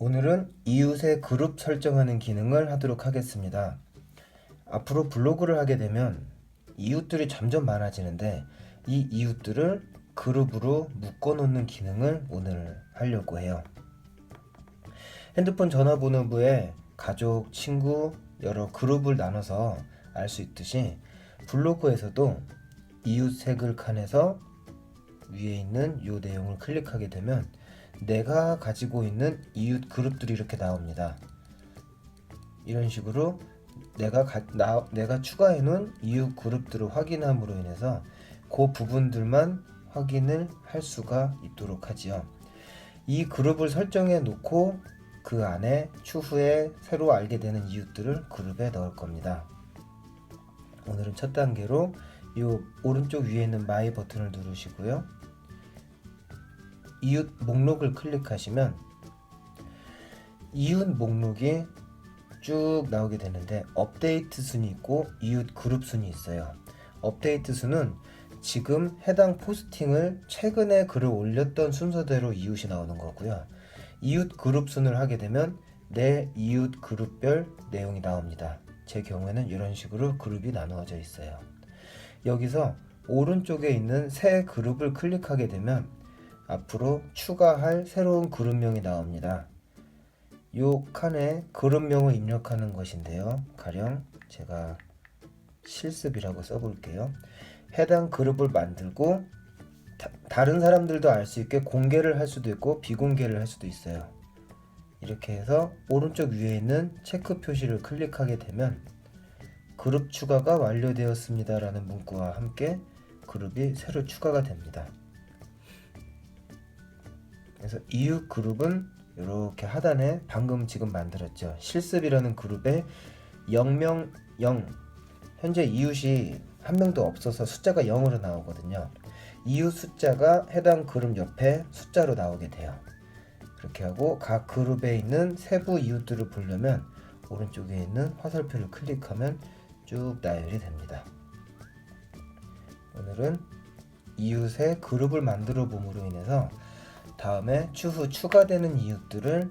오늘은 이웃의 그룹 설정하는 기능을 하도록 하겠습니다. 앞으로 블로그를 하게 되면 이웃들이 점점 많아지는데 이 이웃들을 그룹으로 묶어 놓는 기능을 오늘 하려고 해요. 핸드폰 전화번호부에 가족, 친구, 여러 그룹을 나눠서 알 수 있듯이 블로그에서도 이웃 색을 칸에서 위에 있는 이 내용을 클릭하게 되면 내가 가지고 있는 이웃 그룹들이 이렇게 나옵니다. 이런 식으로 내가 가, 나, 내가 추가해 놓은 이웃 그룹들을 확인함으로 인해서 그 부분들만 확인을 할 수가 있도록 하지요. 이 그룹을 설정해 놓고 그 안에 추후에 새로 알게 되는 이웃들을 그룹에 넣을 겁니다. 오늘은 첫 단계로 이 오른쪽 위에 있는 마이 버튼을 누르시고요. 이웃 목록을 클릭하시면 이웃 목록이 쭉 나오게 되는데 업데이트 순이 있고 이웃 그룹 순이 있어요. 업데이트 순은 지금 해당 포스팅을 최근에 글을 올렸던 순서대로 이웃이 나오는 거고요. 이웃 그룹 순을 하게 되면 내 이웃 그룹별 내용이 나옵니다. 제 경우에는 이런 식으로 그룹이 나누어져 있어요. 여기서 오른쪽에 있는 새 그룹을 클릭하게 되면 앞으로 추가할 새로운 그룹명이 나옵니다. 요 칸에 그룹명을 입력하는 것인데요. 가령 제가 실습이라고 써볼게요. 해당 그룹을 만들고 다, 른 사람들도 알 수 있게 공개를 할 수도 있고 비공개를 할 수도 있어요. 이렇게 해서 오른쪽 위에 있는 체크 표시를 클릭하게 되면 그룹 추가가 완료되었습니다 라는 문구와 함께 그룹이 새로 추가가 됩니다. 그래서 이웃 그룹은 이렇게 하단에 방금 지금 만들었죠. 실습이라는 그룹에 0명 0 현재 이웃이 한 명도 없어서 숫자가 0으로 나오거든요. 이웃 숫자가 해당 그룹 옆에 숫자로 나오게 돼요. 그렇게 하고 각 그룹에 있는 세부 이웃들을 보려면 오른쪽에 있는 화살표를 클릭하면 쭉 나열이 됩니다. 오늘은 이웃의 그룹을 만들어 봄으로 인해서 다음에 추후 추가되는 이웃들을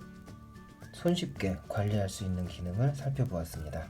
손쉽게 관리할 수 있는 기능을 살펴보았습니다.